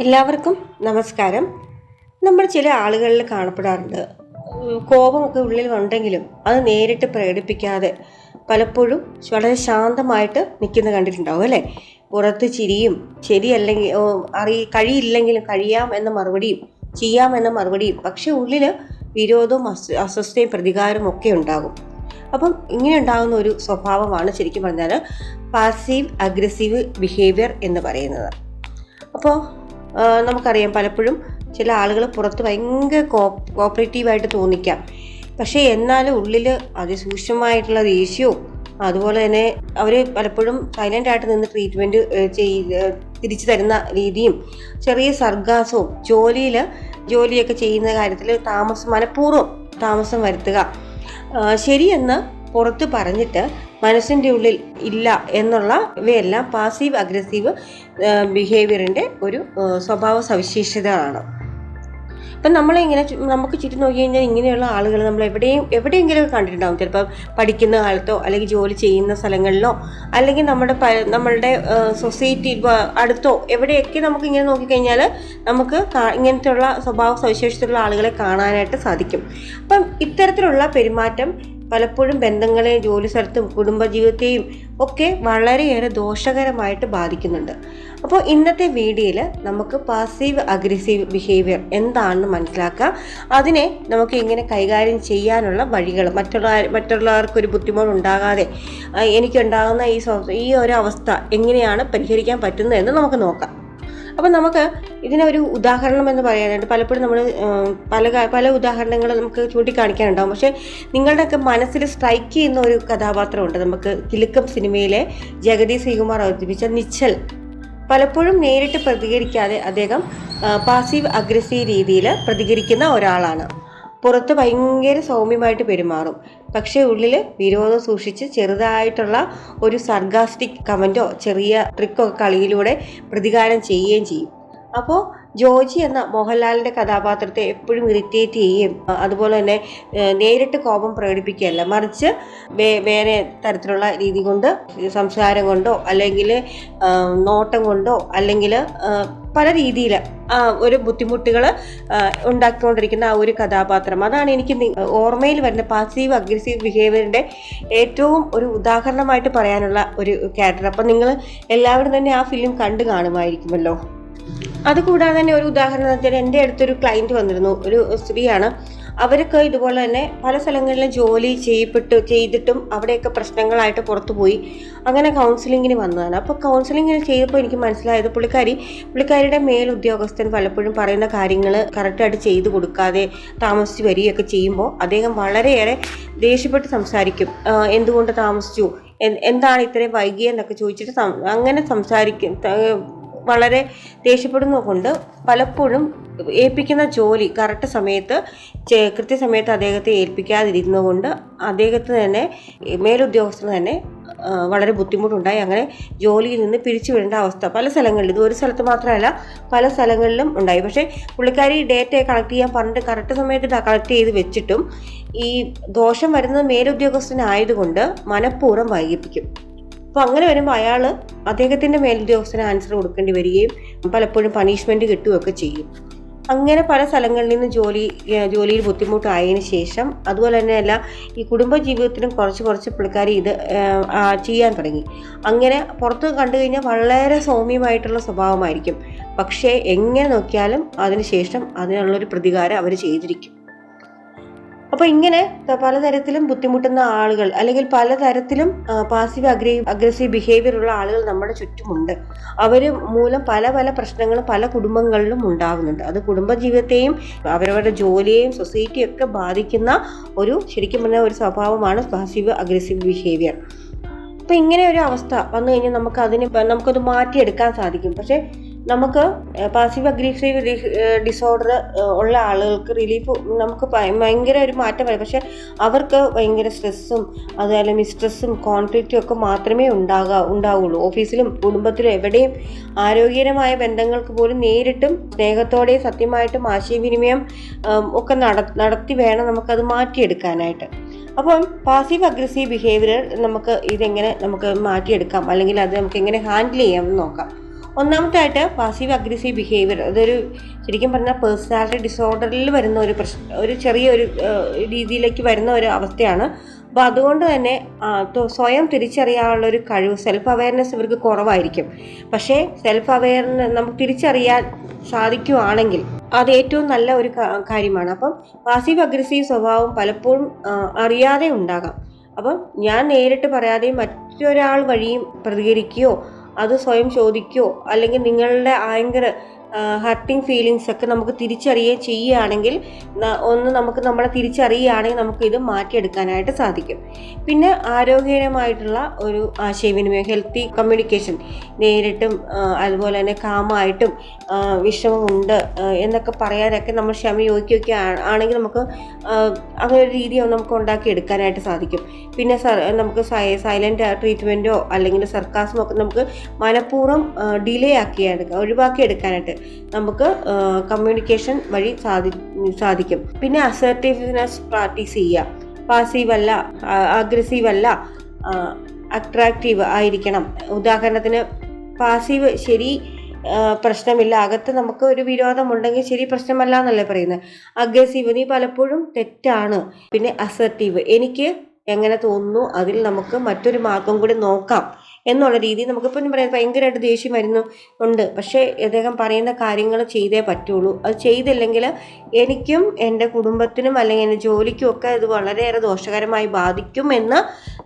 എല്ലാവർക്കും നമസ്കാരം. നമ്മൾ ചില ആളുകളിൽ കാണപ്പെടാറുണ്ട്. കോപമൊക്കെ ഉള്ളിൽ ഉണ്ടെങ്കിലും അത് നേരിട്ട് പ്രകടിപ്പിക്കാതെ പലപ്പോഴും വളരെ ശാന്തമായിട്ട് നിൽക്കുന്ന കണ്ടിട്ടുണ്ടാവും അല്ലേ? പുറത്ത് ചിരിയും ശരിയല്ലെങ്കിൽ അറി കഴിയില്ലെങ്കിലും കഴിയാം എന്ന മറുപടിയും ചെയ്യാം എന്ന മറുപടിയും പക്ഷേ ഉള്ളിൽ വിരോധവും അസ്വ അസ്വസ്ഥയും പ്രതികാരവും ഒക്കെ ഉണ്ടാകും. അപ്പം ഇങ്ങനെ ഉണ്ടാകുന്ന ഒരു സ്വഭാവമാണ് ശരിക്കും പറഞ്ഞാൽ പാസീവ് അഗ്രസീവ് ബിഹേവിയർ എന്ന് പറയുന്നത്. അപ്പോൾ നമുക്കറിയാം പലപ്പോഴും ചില ആളുകൾ പുറത്ത് ഭയങ്കര കോ കോപ്പറേറ്റീവായിട്ട് തോന്നിക്കാം. പക്ഷേ എന്നാലും ഉള്ളിൽ അതിസൂക്ഷ്മമായിട്ടുള്ള ദേഷ്യവും അതുപോലെ തന്നെ അവർ പലപ്പോഴും സൈലന്റ് ആയിട്ട് നിന്ന് ട്രീറ്റ്മെന്റ് ചെയ്ത് തിരിച്ചു തരുന്ന രീതിയും ചെറിയ സർഗാസവും ജോലിയിൽ ജോലിയൊക്കെ ചെയ്യുന്ന കാര്യത്തിൽ താമസം മനഃപൂർവം താമസം വരുത്തുക. ശരിയെന്ന് പുറത്ത് പറഞ്ഞിട്ട് മനസ്സിന്റെ ഉള്ളിൽ ഇല്ല എന്നുള്ള ഇവയെല്ലാം പാസീവ് അഗ്രസീവ് ബിഹേവിയറിന്റെ ഒരു സ്വഭാവ സവിശേഷതകളാണ്. അപ്പം നമ്മളിങ്ങനെ നമുക്ക് ചുറ്റും നോക്കി കഴിഞ്ഞാൽ ഇങ്ങനെയുള്ള ആളുകൾ നമ്മൾ എവിടെയും എവിടെയെങ്കിലും കണ്ടിട്ടുണ്ടാകും ചിലപ്പോൾ പഠിക്കുന്ന കാലത്തോ അല്ലെങ്കിൽ ജോലി ചെയ്യുന്ന സ്ഥലങ്ങളിലോ അല്ലെങ്കിൽ നമ്മുടെ നമ്മളുടെ സൊസൈറ്റി അടുത്തോ എവിടെയൊക്കെ നമുക്ക് ഇങ്ങനെ നോക്കിക്കഴിഞ്ഞാൽ നമുക്ക് ഇങ്ങനത്തെയുള്ള സ്വഭാവ സവിശേഷതയുള്ള ആളുകളെ കാണാനായിട്ട് സാധിക്കും. അപ്പം ഇത്തരത്തിലുള്ള പെരുമാറ്റം പലപ്പോഴും ബന്ധങ്ങളെ ജോലി സ്ഥലത്തും കുടുംബജീവിതത്തെയും ഒക്കെ വളരെയേറെ ദോഷകരമായിട്ട് ബാധിക്കുന്നുണ്ട്. അപ്പോൾ ഇന്നത്തെ വീഡിയോയിൽ നമുക്ക് പാസീവ് അഗ്രസീവ് ബിഹേവിയർ എന്താണെന്ന് മനസ്സിലാക്കാം. അതിനെ നമുക്ക് എങ്ങനെ കൈകാര്യം ചെയ്യാനുള്ള വഴികൾ മറ്റുള്ള മറ്റുള്ളവർക്കൊരു ബുദ്ധിമുട്ട് ഉണ്ടാകാതെ ആ, എനിക്കുണ്ടാകുന്ന ഈ ഈ ഒരു അവസ്ഥ എങ്ങനെയാണ് പരിഹരിക്കാൻ പറ്റുന്നതെന്ന് നമുക്ക് നോക്കാം. അപ്പം നമുക്ക് ഇതിനൊരു ഉദാഹരണം എന്ന് പറയാനായിട്ട് പലപ്പോഴും നമ്മൾ പല പല ഉദാഹരണങ്ങൾ നമുക്ക് ചൂണ്ടിക്കാണിക്കാനുണ്ടാവും. പക്ഷേ നിങ്ങളുടെയൊക്കെ മനസ്സിൽ സ്ട്രൈക്ക് ചെയ്യുന്ന ഒരു കഥാപാത്രമുണ്ട്. നമുക്ക് കിലുക്കം സിനിമയിലെ ജഗതി ശ്രീകുമാർ അവതരിപ്പിച്ച നിശ്ചൽ. പലപ്പോഴും നേരിട്ട് പ്രതികരിക്കാതെ അദ്ദേഹം പാസീവ് അഗ്രസീവ് രീതിയിൽ പ്രതികരിക്കുന്ന ഒരാളാണ്. പുറത്ത് ഭയങ്കര സൗമ്യമായിട്ട് പെരുമാറും. പക്ഷേ ഉള്ളിൽ വിരോധം സൂക്ഷിച്ച് ചെറുതായിട്ടുള്ള ഒരു സർഗാസ്റ്റിക് കമന്റോ ചെറിയ ട്രിക്കോ കളിയിലൂടെ പ്രതികാരം ചെയ്യുകയും ചെയ്യും. അപ്പോൾ ജോജി എന്ന മോഹൻലാലിന്റെ കഥാപാത്രത്തെ എപ്പോഴും ഇറിറ്റേറ്റ് ചെയ്യുകയും അതുപോലെ തന്നെ നേരിട്ട് കോപം പ്രകടിപ്പിക്കുകയല്ല. മറിച്ച് വേറെ തരത്തിലുള്ള രീതി കൊണ്ട് സംസാരം കൊണ്ടോ അല്ലെങ്കിൽ നോട്ടം കൊണ്ടോ അല്ലെങ്കിൽ പല രീതിയിൽ ആ ഒരു ബുദ്ധിമുട്ടുകൾ ഉണ്ടാക്കിക്കൊണ്ടിരിക്കുന്ന ആ ഒരു കഥാപാത്രം. അതാണ് എനിക്ക് ഓർമ്മയിൽ വരുന്ന പാസീവ് അഗ്രസീവ് ബിഹേവിയറിന്റെ ഏറ്റവും ഒരു ഉദാഹരണമായിട്ട് പറയാനുള്ള ഒരു ക്യാരക്ടർ അപ്പം നിങ്ങൾ എല്ലാവരും തന്നെ ആ ഫിലിം കണ്ടു കാണുമായിരിക്കുമല്ലോ. അതുകൂടാതെ തന്നെ ഒരു ഉദാഹരണം എന്ന് വെച്ചാൽ എന്റെ അടുത്തൊരു ക്ലയന്റ് വന്നിരുന്നു. ഒരു സ്ത്രീയാണ്. അവർക്ക് ഇതുപോലെ തന്നെ പല സ്ഥലങ്ങളിലും ജോലി ചെയ്യപ്പെട്ട് ചെയ്തിട്ടും അവിടെയൊക്കെ പ്രശ്നങ്ങളായിട്ട് പുറത്തു പോയി അങ്ങനെ കൗൺസിലിങ്ങിന് വന്നതാണ്. അപ്പോൾ കൗൺസിലിങ്ങിന് ചെയ്തപ്പോൾ എനിക്ക് മനസ്സിലായത് പുള്ളിക്കാരി പുള്ളിക്കാരിയുടെ മേലുദ്യോഗസ്ഥൻ പലപ്പോഴും പറയുന്ന കാര്യങ്ങൾ കറക്റ്റായിട്ട് ചെയ്തു കൊടുക്കാതെ താമസിച്ച് വരികയൊക്കെ ചെയ്യുമ്പോൾ അദ്ദേഹം വളരെയേറെ ദേഷ്യപ്പെട്ട് സംസാരിക്കും. എന്തുകൊണ്ട് താമസിച്ചു? എന്താണ് ഇത്രയും വൈകിയെന്നൊക്കെ ചോദിച്ചിട്ട് അങ്ങനെ സംസാരിക്കും വളരെ ദേഷ്യപ്പെടുന്നതുകൊണ്ട് പലപ്പോഴും ഏൽപ്പിക്കുന്ന ജോലി കറക്റ്റ് സമയത്ത് കൃത്യസമയത്ത് അദ്ദേഹത്തെ ഏൽപ്പിക്കാതിരിക്കുന്നതുകൊണ്ട് അദ്ദേഹത്തിന് തന്നെ മേലുദ്യോഗസ്ഥന് തന്നെ വളരെ ബുദ്ധിമുട്ടുണ്ടായി. അങ്ങനെ ജോലിയിൽ നിന്ന് പിരിച്ചു വിടേണ്ട അവസ്ഥ പല സ്ഥലങ്ങളിലും ഇത് ഒരു സ്ഥലത്ത് മാത്രമല്ല പല സ്ഥലങ്ങളിലും ഉണ്ടായി. പക്ഷേ പുള്ളിക്കാരി ഡേറ്റ കളക്ട് ചെയ്യാൻ പറഞ്ഞിട്ട് കറക്റ്റ് സമയത്ത് കളക്ട് ചെയ്ത് വെച്ചിട്ടും ഈ ദോഷം വരുന്നത് മേലുദ്യോഗസ്ഥനായതുകൊണ്ട് മനഃപൂർവം വൈകിപ്പിക്കും. അപ്പോൾ അങ്ങനെ വരുമ്പോൾ അയാൾ അദ്ദേഹത്തിന്റെ മേലുദ്യോഗസ്ഥന് ആൻസർ കൊടുക്കേണ്ടി വരികയും പലപ്പോഴും പണിഷ്മെന്റ് കിട്ടുകയൊക്കെ ചെയ്യും. അങ്ങനെ പല സ്ഥലങ്ങളിൽ നിന്ന് ജോലി ജോലിയിൽ ബുദ്ധിമുട്ടായതിന് ശേഷം അതുപോലെ തന്നെയല്ല ഈ കുടുംബ ജീവിതത്തിലും കുറച്ച് കുറച്ച് പുള്ളിക്കാരി ഇത് ചെയ്യാൻ തുടങ്ങി. അങ്ങനെ പുറത്ത് കണ്ടു കഴിഞ്ഞാൽ വളരെ സൗമ്യമായിട്ടുള്ള സ്വഭാവമായിരിക്കും. പക്ഷേ എങ്ങനെ നോക്കിയാലും അതിനുശേഷം അതിനുള്ളൊരു പ്രതികാരം അവർ ചെയ്തിരിക്കും. അപ്പോൾ ഇങ്ങനെ പലതരത്തിലും ബുദ്ധിമുട്ടുന്ന ആളുകൾ അല്ലെങ്കിൽ പലതരത്തിലും പാസീവ് അഗ്രേ അഗ്രസീവ് ബിഹേവിയർ ഉള്ള ആളുകൾ നമ്മുടെ ചുറ്റുമുണ്ട്. അവർ മൂലം പല പല പ്രശ്നങ്ങളും പല കുടുംബങ്ങളിലും ഉണ്ടാകുന്നുണ്ട് അത് കുടുംബജീവിതത്തെയും അവരവരുടെ ജോലിയെയും സൊസൈറ്റിയും ഒക്കെ ബാധിക്കുന്ന ഒരു ശരിക്കും പറഞ്ഞ ഒരു സ്വഭാവമാണ് പാസീവ് അഗ്രസീവ് ബിഹേവിയർ അപ്പോൾ ഇങ്ങനെ ഒരു അവസ്ഥ വന്നു കഴിഞ്ഞാൽ നമുക്ക് അതിന് നമുക്കത് മാറ്റിയെടുക്കാൻ സാധിക്കും. പക്ഷേ നമുക്ക് പാസീവ് അഗ്രസീവ് ഡിസോർഡർ ഉള്ള ആളുകൾക്ക് റിലീഫ് നമുക്ക് ഭയങ്കര ഒരു മാറ്റം വരും. പക്ഷെ അവർക്ക് ഭയങ്കര സ്ട്രെസ്സും അതുപോലെ മിസ്ട്രെസ്സും കോൺഫ്ലിക്റ്റും ഒക്കെ മാത്രമേ ഉണ്ടാകാ ഉണ്ടാവുള്ളൂ. ഓഫീസിലും കുടുംബത്തിലും എവിടെയും ആരോഗ്യകരമായ ബന്ധങ്ങൾക്ക് പോലും നേരിട്ടും സ്നേഹത്തോടെയും സത്യമായിട്ടും ആശയവിനിമയം ഒക്കെ നടത്തി വേണം നമുക്കത് മാറ്റിയെടുക്കാനായിട്ട്. അപ്പം പാസീവ് അഗ്രസീവ് ബിഹേവിയർ നമുക്ക് ഇതെങ്ങനെ നമുക്ക് മാറ്റിയെടുക്കാം? അല്ലെങ്കിൽ അത് നമുക്ക് എങ്ങനെ ഹാൻഡിൽ ചെയ്യാം എന്ന് നോക്കാം. ഒന്നാമത്തായിട്ട് പാസീവ് അഗ്രസീവ് ബിഹേവിയർ അതൊരു ശരിക്കും പറഞ്ഞാൽ പേഴ്സണാലിറ്റി ഡിസോർഡറിൽ വരുന്ന ഒരു പ്രശ്നം ഒരു ചെറിയ ഒരു ഏഹ്, രീതിയിലേക്ക് വരുന്ന ഒരു അവസ്ഥയാണ്. അപ്പോൾ അതുകൊണ്ട് തന്നെ സ്വയം തിരിച്ചറിയാനുള്ള ഒരു കഴിവ് സെൽഫ് അവയർനെസ് ഇവർക്ക് കുറവായിരിക്കും. പക്ഷേ സെൽഫ് അവയർനെസ് നമുക്ക് തിരിച്ചറിയാൻ സാധിക്കുവാണെങ്കിൽ അത് ഏറ്റവും നല്ല ഒരു കാര്യമാണ്. അപ്പം പാസീവ് അഗ്രസീവ് സ്വഭാവം പലപ്പോഴും അറിയാതെ ഉണ്ടാകാം. അപ്പം ഞാൻ നേരിട്ട് പറയാതെയും മറ്റൊരാൾ വഴിയും പ്രതികരിക്കുകയോ അത് സ്വയം ചോദിക്കുകയോ അല്ലെങ്കിൽ നിങ്ങളുടെ ആങ്കർ ഹർട്ടിങ് ഫീലിങ്സ് ഒക്കെ നമുക്ക് തിരിച്ചറിയുകയും ചെയ്യുകയാണെങ്കിൽ ഒന്ന് നമുക്ക് നമ്മളെ തിരിച്ചറിയുകയാണെങ്കിൽ നമുക്ക് ഇത് മാറ്റിയെടുക്കാനായിട്ട് സാധിക്കും. പിന്നെ ആരോഗ്യകരമായിട്ടുള്ള ഒരു ആശയവിനിമയം ഹെൽത്തി കമ്മ്യൂണിക്കേഷൻ നേരിട്ടും അതുപോലെ തന്നെ കാമായിട്ടും വിഷമമുണ്ട് എന്നൊക്കെ പറയാനൊക്കെ നമ്മൾ ക്ഷമ യോഗിക്കുകയൊക്കെ ആണെങ്കിൽ നമുക്ക് അങ്ങനെ ഒരു രീതി നമുക്ക് ഉണ്ടാക്കിയെടുക്കാനായിട്ട് സാധിക്കും. പിന്നെ നമുക്ക് സൈലന്റ് ട്രീറ്റ്മെന്റോ അല്ലെങ്കിൽ സർക്കാസമോ ഒക്കെ നമുക്ക് മനഃപൂർവം ഡിലേ ആക്കി ആക്കിയെടുക്കാം ഒഴിവാക്കിയെടുക്കാനായിട്ട് നമുക്ക് കമ്മ്യൂണിക്കേഷൻ വഴി സാധി സാധിക്കും. പിന്നെ അസർട്ടീവ്നെസ് പ്രാക്ടീസ് ചെയ്യുക. പാസീവ് അല്ല അഗ്രസീവ് അല്ല അട്രാക്റ്റീവ് ആയിരിക്കണം. ഉദാഹരണത്തിന് പാസീവ് ശരി പ്രശ്നമില്ല. അകത്ത് നമുക്ക് ഒരു വിരോധമുണ്ടെങ്കിൽ ശരി പ്രശ്നമല്ല എന്നല്ലേ പറയുന്നത്. അഗ്രസീവ് നീ പലപ്പോഴും തെറ്റാണ്. പിന്നെ അസർട്ടീവ് എനിക്ക് എങ്ങനെ തോന്നുന്നു? അതിൽ നമുക്ക് മറ്റൊരു മാർഗം കൂടി നോക്കാം. എന്നുള്ള രീതിയിൽ നമുക്കിപ്പം പറയാം ഭയങ്കരമായിട്ട് ദേഷ്യം വരുന്നു ഉണ്ട്. പക്ഷേ അദ്ദേഹം പറയുന്ന കാര്യങ്ങൾ ചെയ്തേ പറ്റുള്ളൂ. അത് ചെയ്തില്ലെങ്കിൽ എനിക്കും എന്റെ കുടുംബത്തിനും അല്ലെങ്കിൽ എന്റെ ജോലിക്കും ഒക്കെ ഇത് വളരെയേറെ ദോഷകരമായി ബാധിക്കും എന്ന്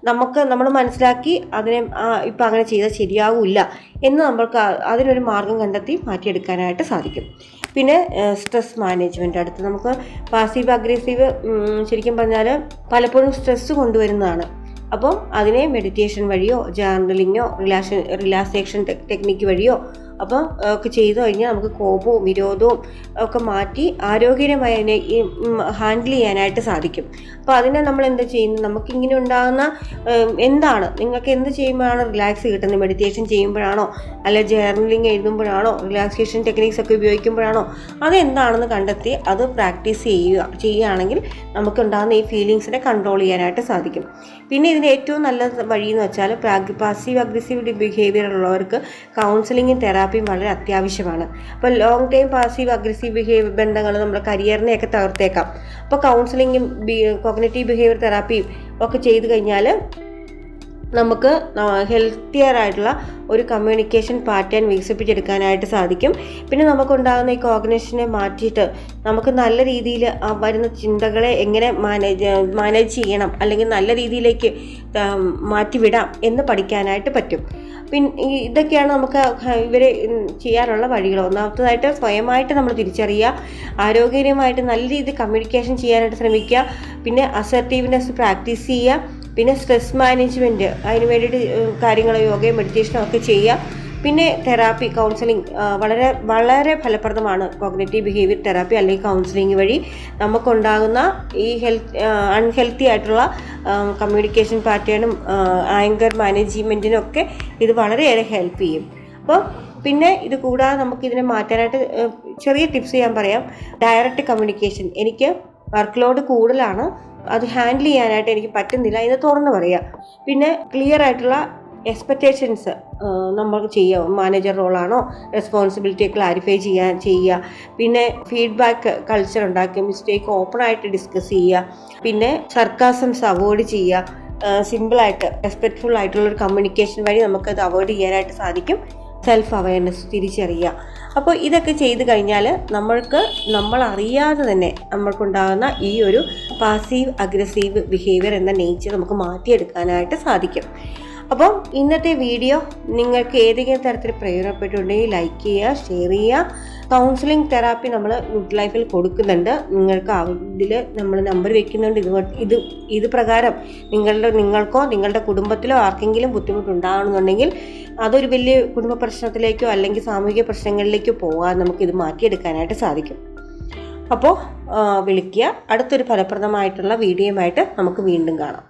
നമുക്ക് നമ്മൾ മനസ്സിലാക്കി അതിനെ ഇപ്പം അങ്ങനെ ചെയ്താൽ ശരിയാവില്ല എന്ന് നമ്മൾക്ക് അതിനൊരു മാർഗം കണ്ടെത്തി മാറ്റിയെടുക്കാനായിട്ട് സാധിക്കും. പിന്നെ സ്ട്രെസ് മാനേജ്മെന്റ് അടുത്ത് നമുക്ക് പാസീവ് അഗ്രസീവ് ശരിക്കും പറഞ്ഞാൽ പലപ്പോഴും സ്ട്രെസ്സ് കൊണ്ടുവരുന്നതാണ്. അപ്പം അതിനെ മെഡിറ്റേഷൻ വഴിയോ ജേർണലിങ്ങോ റിലാക്ഷൻ റിലാക്സേഷൻ ടെക്നിക്ക് വഴിയോ അപ്പം ഒക്കെ ചെയ്തു കഴിഞ്ഞാൽ നമുക്ക് കോപവും വിരോധവും ഒക്കെ മാറ്റി ആരോഗ്യകരമായി അതിനെ ഹാൻഡിൽ ചെയ്യാനായിട്ട് സാധിക്കും. അപ്പോൾ അതിനെ നമ്മൾ എന്താ ചെയ്യുന്നത്? നമുക്കിങ്ങനെ ഉണ്ടാകുന്ന എന്താണ്? നിങ്ങൾക്ക് എന്ത് ചെയ്യുമ്പോഴാണ് റിലാക്സ് കിട്ടുന്നത്? മെഡിറ്റേഷൻ ചെയ്യുമ്പോഴാണോ? അല്ല ജേർണലിങ് എഴുതുമ്പോഴാണോ? റിലാക്സേഷൻ ടെക്നിക്സ് ഒക്കെ ഉപയോഗിക്കുമ്പോഴാണോ? അതെന്താണെന്ന് കണ്ടെത്തി അത് പ്രാക്ടീസ് ചെയ്യുക ചെയ്യുകയാണെങ്കിൽ നമുക്കുണ്ടാകുന്ന ഈ ഫീലിങ്സിനെ കൺട്രോൾ ചെയ്യാനായിട്ട് സാധിക്കും. പിന്നെ ഇതിന് ഏറ്റവും നല്ല വഴി എന്ന് വെച്ചാൽ പാസീവ് അഗ്രസീവ് ബിഹേവിയർ ഉള്ളവർക്ക് കൗൺസിലിങ്ങും തെറാപ്പിയും വളരെ അത്യാവശ്യമാണ്. അപ്പോൾ long time passive aggressive behaviour ബന്ധങ്ങൾ നമ്മുടെ കരിയറിനെയൊക്കെ തകർത്തേക്കാം. അപ്പോൾ കൗൺസിലിങ്ങും കോഗ്നറ്റീവ് ബിഹേവിയർ തെറാപ്പിയും ഒക്കെ ചെയ്ത് കഴിഞ്ഞാൽ നമുക്ക് ഹെൽത്തിയർ ആയിട്ടുള്ള ഒരു കമ്മ്യൂണിക്കേഷൻ പാറ്റേൺ വികസിപ്പിച്ചെടുക്കാനായിട്ട് സാധിക്കും. പിന്നെ നമുക്കുണ്ടാകുന്ന ഈ കോഗ്നേഷനെ മാറ്റിയിട്ട് നമുക്ക് നല്ല രീതിയിൽ വരുന്ന ചിന്തകളെ എങ്ങനെ മാനേജ് മാനേജ് ചെയ്യണം അല്ലെങ്കിൽ നല്ല രീതിയിലേക്ക് മാറ്റിവിടാം എന്ന് പഠിക്കാനായിട്ട് പറ്റും. പിന്നെ ഇതൊക്കെയാണ് നമുക്ക് ഇവർ ചെയ്യാനുള്ള വഴികൾ. ഒന്നാമത്തതായിട്ട് സ്വയമായിട്ട് നമ്മൾ തിരിച്ചറിയുക ആരോഗ്യകരമായിട്ട് നല്ല രീതിയിൽ കമ്മ്യൂണിക്കേഷൻ ചെയ്യാനായിട്ട് ശ്രമിക്കുക പിന്നെ അസർട്ടീവ്നെസ് പ്രാക്ടീസ് ചെയ്യുക പിന്നെ സ്ട്രെസ് മാനേജ്മെന്റ് അതിന് വേണ്ടിയിട്ട് കാര്യങ്ങൾ യോഗയും മെഡിറ്റേഷനും ഒക്കെ ചെയ്യുക. പിന്നെ തെറാപ്പി കൗൺസിലിംഗ് വളരെ വളരെ ഫലപ്രദമാണ് കോഗ്നേറ്റീവ് ബിഹേവിയർ തെറാപ്പി അല്ലെങ്കിൽ കൗൺസിലിംഗ് വഴി നമുക്കുണ്ടാകുന്ന ഈ ഹെൽത്ത് അൺഹെൽത്തി ആയിട്ടുള്ള കമ്മ്യൂണിക്കേഷൻ പാറ്റേണും ആങ്കർ മാനേജ്മെന്റിനും ഒക്കെ ഇത് വളരെയേറെ ഹെൽപ്പ് ചെയ്യും. അപ്പോൾ പിന്നെ ഇത് കൂടാതെ നമുക്കിതിനെ മാറ്റാനായിട്ട് ചെറിയ ടിപ്സ് ഞാൻ പറയാം. ഡയറക്റ്റ് കമ്മ്യൂണിക്കേഷൻ എനിക്ക് വർക്ക് ലോഡ് കൂടുതലാണ്. അത് ഹാൻഡിൽ ചെയ്യാനായിട്ട് എനിക്ക് പറ്റുന്നില്ല. എന്ന് തുറന്നു പറയുക പിന്നെ ക്ലിയർ ആയിട്ടുള്ള എക്സ്പെക്റ്റേഷൻസ് നമ്മൾക്ക് ചെയ്യാം മാനേജർ റോളാണോ റെസ്പോൺസിബിലിറ്റി ക്ലാരിഫൈ ചെയ്യാൻ ചെയ്യുക പിന്നെ ഫീഡ്ബാക്ക് കൾച്ചർ ഉണ്ടാക്കി മിസ്റ്റേക്ക് ഓപ്പണായിട്ട് ഡിസ്കസ് ചെയ്യുക പിന്നെ സർക്കാസംസ് അവോയ്ഡ് ചെയ്യുക സിമ്പിളായിട്ട് റെസ്പെക്റ്റ്ഫുൾ ആയിട്ടുള്ള ഒരു കമ്മ്യൂണിക്കേഷൻ വഴി നമുക്കത് അവോയ്ഡ് ചെയ്യാനായിട്ട് സാധിക്കും. സെൽഫ് അവയർനെസ് തിരിച്ചറിയുക. അപ്പോൾ ഇതൊക്കെ ചെയ്ത് കഴിഞ്ഞാൽ നമ്മൾക്ക് നമ്മൾ അറിയാതെ തന്നെ നമ്മൾക്കുണ്ടാകുന്ന ഈ ഒരു പാസീവ് അഗ്രസീവ് ബിഹേവിയർ എന്ന നേച്ചർ നമുക്ക് മാറ്റിയെടുക്കാനായിട്ട് സാധിക്കും. അപ്പം ഇന്നത്തെ വീഡിയോ നിങ്ങൾക്ക് ഏതെങ്കിലും തരത്തിൽ പ്രയോജനപ്പെട്ടുണ്ടെങ്കിൽ ലൈക്ക് ചെയ്യുക ഷെയർ ചെയ്യുക. കൗൺസിലിംഗ് തെറാപ്പി നമ്മൾ ഗുഡ് ലൈഫിൽ കൊടുക്കുന്നുണ്ട്. നിങ്ങൾക്ക് അതിൽ നമ്മൾ നമ്പർ വെക്കുന്നുണ്ട്. ഇത് ഇത് ഇത് പ്രകാരം നിങ്ങളുടെ നിങ്ങൾക്കോ നിങ്ങളുടെ കുടുംബത്തിലോ ആർക്കെങ്കിലും ബുദ്ധിമുട്ടുണ്ടാകണമെന്നുണ്ടെങ്കിൽ അതൊരു വലിയ കുടുംബ പ്രശ്നത്തിലേക്കോ അല്ലെങ്കിൽ സാമൂഹിക പ്രശ്നങ്ങളിലേക്കോ പോകാൻ നമുക്കിത് മാറ്റിയെടുക്കാനായിട്ട് സാധിക്കും. അപ്പോൾ വിളിക്കുക. അടുത്തൊരു ഫലപ്രദമായിട്ടുള്ള വീഡിയോയുമായിട്ട് നമുക്ക് വീണ്ടും കാണാം.